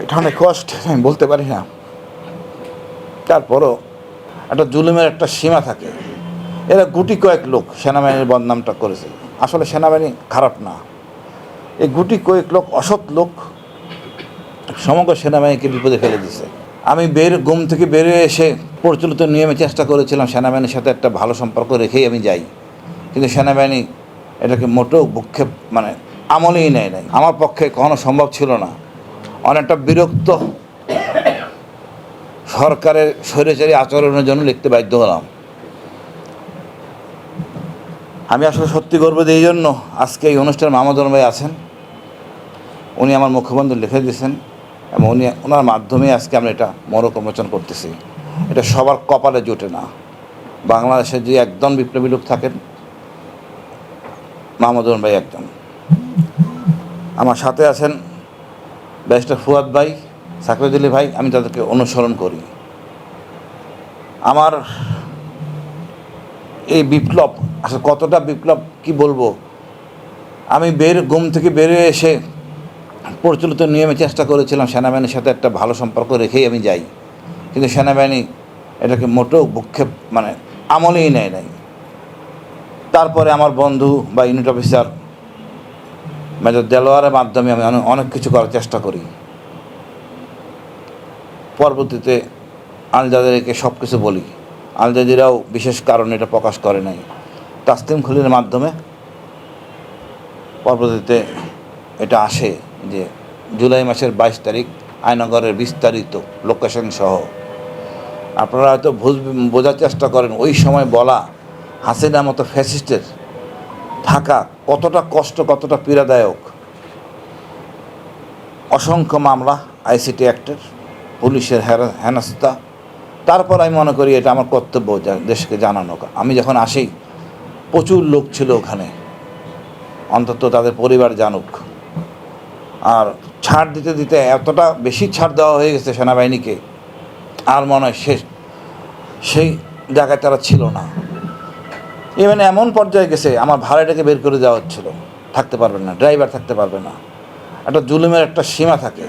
এটা অনেক কষ্ট, আমি বলতে পারি না। তারপরও একটা জুলুমের একটা সীমা থাকে। এরা গুটি কয়েক লোক সেনাবাহিনীর বদনামটা করেছে। আসলে সেনাবাহিনী খারাপ না। এই গুটি কয়েক লোক, অসৎ লোক, সমগ্র সেনাবাহিনীকে বিপদে ফেলে দিছে আমি বের, ঘুম থেকে বেরিয়ে এসে প্রচলিত নিয়মে চেষ্টা করেছিলাম সেনাবাহিনীর সাথে একটা ভালো সম্পর্ক রেখেই আমি যাই। কিন্তু সেনাবাহিনী এটাকে মোটেও ভূক্ষেপ মানে আমলেই নেয় নাই। আমার পক্ষে কখনো সম্ভব ছিল না। অনেকটা বিরক্ত সরকারের স্বৈরাচারী আচরণের জন্য লিখতে বাধ্য হলাম। আমি আসলে সত্যি করব যে এই জন্য আজকে এই অনুষ্ঠানে মামাদুর ভাই আছেন। উনি আমার মুখ্যমন্ত্রী লিখে দিয়েছেন এবং উনি ওনার মাধ্যমে আজকে আমরা এটা মরক উন্মোচন করতেছি। এটা সবার কপালে জোটে না। বাংলাদেশে যে একদম বিপ্লবী লোক থাকেন মাহমুদুর ভাই একজন। আমার সাথে আছেন ব্যারিস্টার ফুয়াদ ভাই সাকরেদুলি ভাই, আমি তাদেরকে অনুসরণ করি। আমার এই বিপ্লব, আসলে কতটা বিপ্লব, কি বলব? আমি বের, ঘুম থেকে বেরিয়ে এসে প্রচলিত নিয়মে চেষ্টা করেছিলাম সেনাবাহিনীর সাথে একটা ভালো সম্পর্ক রেখেই আমি যাই। কিন্তু সেনাবাহিনী এটাকে মোটেও ভূক্ষেপ মানে আমলেই নেয় নাই। তারপরে আমার বন্ধু বা ইউনিট অফিসার মেজর দেলোয়ারের মাধ্যমে আমি অনেক কিছু করার চেষ্টা করি। পরবর্তীতে আলজাদেরকে সব কিছু বলি। আলজাদিরাও বিশেষ কারণে এটা প্রকাশ করে নাই। তাসলিম খুলির মাধ্যমে পরবর্তীতে এটা আসে যে জুলাই মাসের বাইশ তারিখ আয়নগরের বিস্তারিত লোকেশন সহ। আপনারা হয়তো বুঝ- বোঝার চেষ্টা করেন, ওই সময় বলা হাসিনা মতো ফ্যাসিস্টের থাকা কতটা কষ্ট, কতটা পীড়াদায়ক। অসংখ্য মামলা, আইসিটি অ্যাক্টের, পুলিশের হেনস্থা। তারপর আমি মনে করি এটা আমার কর্তব্য দেশকে জানানো। আমি যখন আসি, প্রচুর লোক ছিল ওখানে। অন্তত তাদের পরিবার জানুক। আর ছাড় দিতে দিতে এতটা বেশি ছাড় দেওয়া হয়ে গেছে সেনাবাহিনীকে, আর মনে হয় শেষ সেই জায়গায় তারা ছিল না। ইভেন এমন পর্যায়ে গেছে, আমার ভাড়াটাকে বের করে দেওয়া হচ্ছিল। থাকতে পারবে না ড্রাইভার থাকতে পারবে না। একটা জুলুমের একটা সীমা থাকে।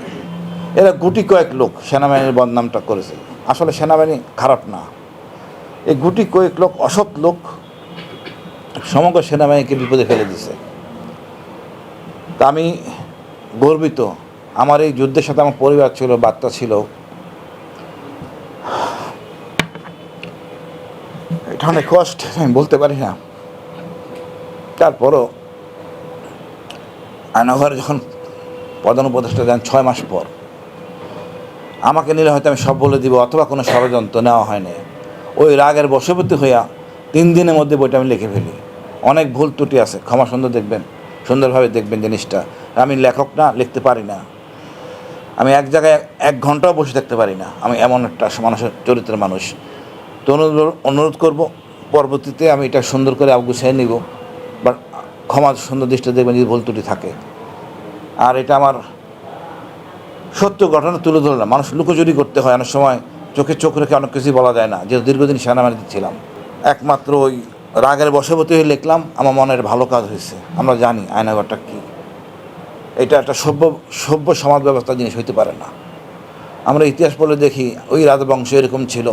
এরা গুটি কয়েক লোক সেনাবাহিনীর বদনামটা করেছে। আসলে সেনাবাহিনী খারাপ না। এই গুটি কয়েক লোক, অসৎ লোক, সমগ্র সেনাবাহিনীকে বিপদে ফেলে দিছে। তা আমি গর্বিত। আমার এই যুদ্ধের সাথে আমার পরিবার ছিল, বাচ্চা ছিল। অনেক কষ্ট আমি বলতে পারি না। তারপরও আয়নাঘরে যখন প্রধান উপদেষ্টা দেন ছয় মাস পর, আমাকে নিলে হয়তো আমি সব বলে দিব অথবা কোনো ষড়যন্ত্র নেওয়া হয়নি ওই রাগের বশবর্তী হইয়া তিন দিনের মধ্যে বইটা আমি লিখে ফেলি। অনেক ভুল ত্রুটি আছে, ক্ষমা সুন্দর দেখবেন, সুন্দরভাবে দেখবেন জিনিসটা। আমি লেখক না, লিখতে পারি না। আমি এক জায়গায় এক ঘন্টাও বসে থাকতে পারি না। আমি এমন একটা মানুষের চরিত্রের মানুষ। তো অনুরোধ করব পরবর্তীতে আমি এটা সুন্দর করে গুছিয়ে নিব। বা ক্ষমা সুন্দর দৃষ্টি দেখবেন যদি ভুল ত্রুটি থাকে। আর এটা আমার সত্য ঘটনা তুলে ধরলাম মানুষ লুকোচুরি করতে হয়, অনেক সময় চোখে চোখ রেখে অনেক কিছুই বলা যায় না। যেহেতু দীর্ঘদিন সেনাবাহিনীতে ছিলাম। একমাত্র ওই রাগের বশবর্তী হয়ে লিখলাম, আমার মনের ভালো কাজ হয়েছে। আমরা জানি আয়নাঘরটা কী। এটা একটা সভ্য সভ্য সমাজ ব্যবস্থা জিনিস হইতে পারে না। আমরা ইতিহাস বলে দেখি, ওই রাজবংশ এরকম ছিল।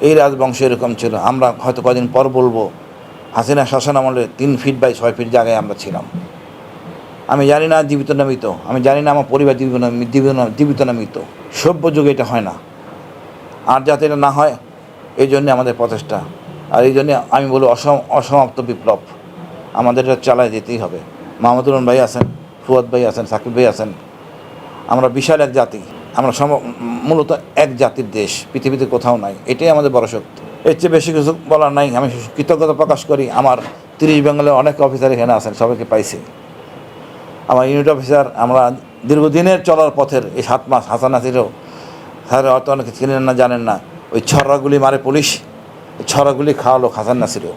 এই রাজবংশ এরকম ছিল। আমরা হয়তো কদিন পর বলব, হাসিনা শাসন আমলে তিন ফিট বাই ছয় ফিট জায়গায় আমরা ছিলাম। আমি জানি না জীবিত না মৃত, আমি জানি না আমার পরিবার জীবিত না জীবিত না মৃত। সভ্য যুগে এটা হয় না। আর যাতে এটা না হয়, এই জন্যে আমাদের প্রচেষ্টা। আর এই জন্যে আমি বলব, অসম, অসমাপ্ত বিপ্লব। আমাদের এটা চালায় যেতেই হবে। মাহমুদুর রহমান ভাই আছেন, ফুয়াদ ভাই আছেন, সাকিব ভাই আছেন। আমরা বিশাল এক জাতি। আমরা সম মূলত এক জাতির দেশ, পৃথিবীতে কোথাও নাই। এটাই আমাদের বড় শক্তি। এর চেয়ে বেশি কিছু বলার নাই। আমি কৃতজ্ঞতা প্রকাশ করি, আমার তিরিশ বেঙ্গলের অনেক অফিসার এখানে আছেন, সবাইকে পাইছি। আমার ইউনিট অফিসার আমরা দীর্ঘদিনের চলার পথের, এই সাত মাস হাসান নাসিরও, স্যার হয়তো অনেকে চিনেন না, জানেন না। ওই ছড়াগুলি মারে পুলিশ ছড়াগুলি খাওয়ালো হাসান নাসিরও।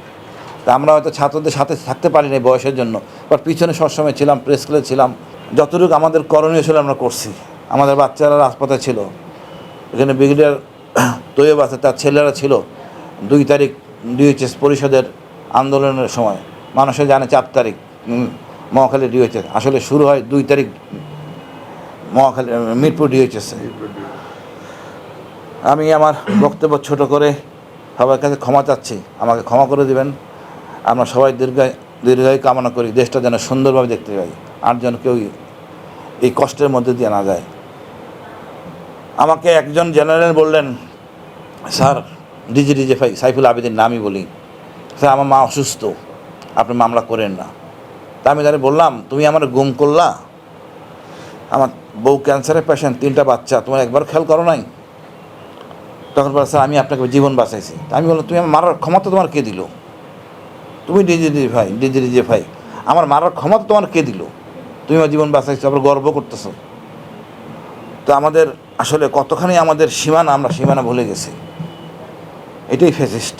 তা আমরা হয়তো ছাত্রদের সাথে থাকতে পারিনি বয়সের জন্য, বাট পিছনে সবসময় ছিলাম প্রেস ক্লাবে ছিলাম। যতটুকু আমাদের করণীয় ছিল আমরা করছি। আমাদের বাচ্চারা রাজপথে ছিল। এখানে ব্রিগেডিয়ার তৈয়ব আছে, তার ছেলেরা ছিল দুই তারিখ ডিএইচএস পরিষদের আন্দোলনের সময়। মানুষে জানে চার তারিখ মহাখালী ডিএইচএস আসলে শুরু হয় দুই তারিখ মহাখালী মিরপুর ডিএইচএসে আমি আমার বক্তব্য ছোট করে সবার কাছে ক্ষমা চাচ্ছি। আমাকে ক্ষমা করে দিবেন। আমরা সবাই দীর্ঘায়, দীর্ঘায়ু কামনা করি। দেশটা যেন সুন্দরভাবে দেখতে পাই। আর যেন কেউ এই কষ্টের মধ্যে দিয়ে না যায়। আমাকে একজন জেনারেল বললেন, sir, DG DJ Saiful Abedin নামই বলি। স্যার, আমার মা অসুস্থ, আপনি মামলা করেন না। তা আমি তাহলে বললাম, তুমি আমার গুম করলা? আমার বউ ক্যান্সারের পেশেন্ট তিনটা বাচ্চা, তোমার একবার খেয়াল করো নাই? তখন বলে, স্যার, আমি আপনাকে জীবন বাঁচাইছি। আমি বললাম, তুমি আমার মারার ক্ষমতা তোমার কে দিল? তুমি ডিজি ডিজি ভাই ডিজি ডিজি ভাই আমার মারার ক্ষমতা তোমার কে দিল? তুমি আমার জীবন বাঁচাইছো আবার গর্ব করতেছো। তো আমাদের আসলে কতখানি আমাদের সীমানা আমরা সীমানা ভুলে গেছি। এটাই ফেসিস্ট।